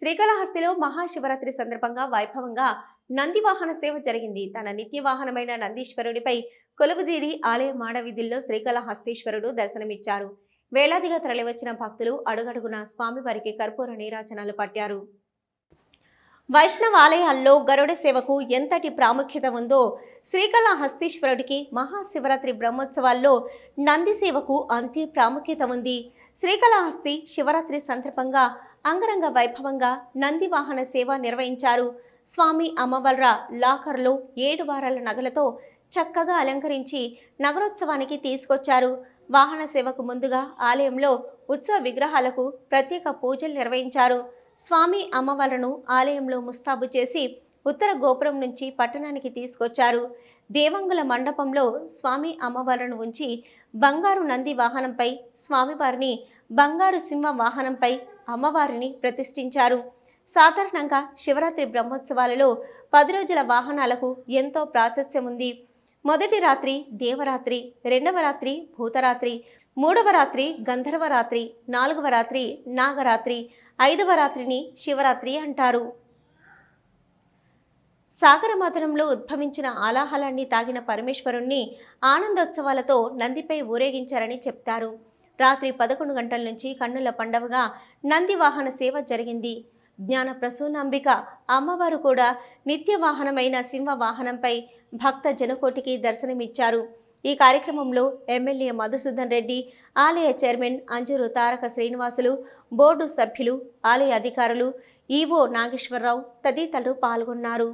శ్రీకాళహస్తిలో మహాశివరాత్రి సందర్భంగా వైభవంగా నంది వాహన సేవ జరిగింది. తన నిత్య వాహనమైన నందీశ్వరుడిపై కొలువుదీరి ఆలయ మాడవీధుల్లో శ్రీకాళహస్తీశ్వరుడు దర్శనమిచ్చారు. వేలాదిగా తరలివచ్చిన భక్తులు అడుగడుగున స్వామివారికి కర్పూర నీరాజనాలు పట్టారు. వైష్ణవ ఆలయాల్లో గరుడ సేవకు ఎంతటి ప్రాముఖ్యత ఉందో శ్రీకాళహస్తీశ్వరుడికి మహాశివరాత్రి బ్రహ్మోత్సవాల్లో నంది సేవకు అంతే ప్రాముఖ్యత ఉంది. శ్రీకాళహస్తి శివరాత్రి సందర్భంగా అంగరంగ వైభవంగా నంది వాహన సేవ నిర్వహించారు. స్వామి అమ్మవల్ర లాకర్లో ఏడు వారాల నగలతో చక్కగా అలంకరించి నగరోత్సవానికి తీసుకొచ్చారు. వాహన సేవకు ముందుగా ఆలయంలో ఉత్సవ విగ్రహాలకు ప్రత్యేక పూజలు నిర్వహించారు. స్వామి అమ్మవార్లను ఆలయంలో ముస్తాబు చేసి ఉత్తర గోపురం నుంచి పట్టణానికి తీసుకొచ్చారు. దేవంగుల మండపంలో స్వామి అమ్మవార్లను ఉంచి బంగారు నంది వాహనంపై స్వామివారిని బంగారు సింహ వాహనంపై అమ్మవారిని ప్రతిష్ఠించారు. సాధారణంగా శివరాత్రి బ్రహ్మోత్సవాలలో పది రోజుల వాహనాలకు ఎంతో ప్రాశస్త్యం ఉంది. మొదటి రాత్రి దేవరాత్రి రెండవ రాత్రి భూతరాత్రి మూడవ రాత్రి గంధర్వ రాత్రి నాలుగవ రాత్రి నాగరాత్రి ఐదవ రాత్రిని శివరాత్రి అంటారు. సాగరమథనంలో ఉద్భవించిన ఆలాహలాన్ని తాగిన పరమేశ్వరుణ్ణి ఆనందోత్సవాలతో నందిపై ఊరేగించారని చెప్తారు. రాత్రి పదకొండు గంటల నుంచి కన్నుల పండవగా నంది వాహన సేవ జరిగింది. జ్ఞాన ప్రసూనాంబిక అమ్మవారు కూడా నిత్య వాహనమైన సింహ వాహనంపై భక్త జనకోటికి దర్శనమిచ్చారు. ఈ కార్యక్రమంలో ఎమ్మెల్యే మధుసూదన్ రెడ్డి ఆలయ చైర్మన్ అంజూరు తారక శ్రీనివాసులు బోర్డు సభ్యులు ఆలయ అధికారులు ఈవో నాగేశ్వరరావు తదితరులు పాల్గొన్నారు.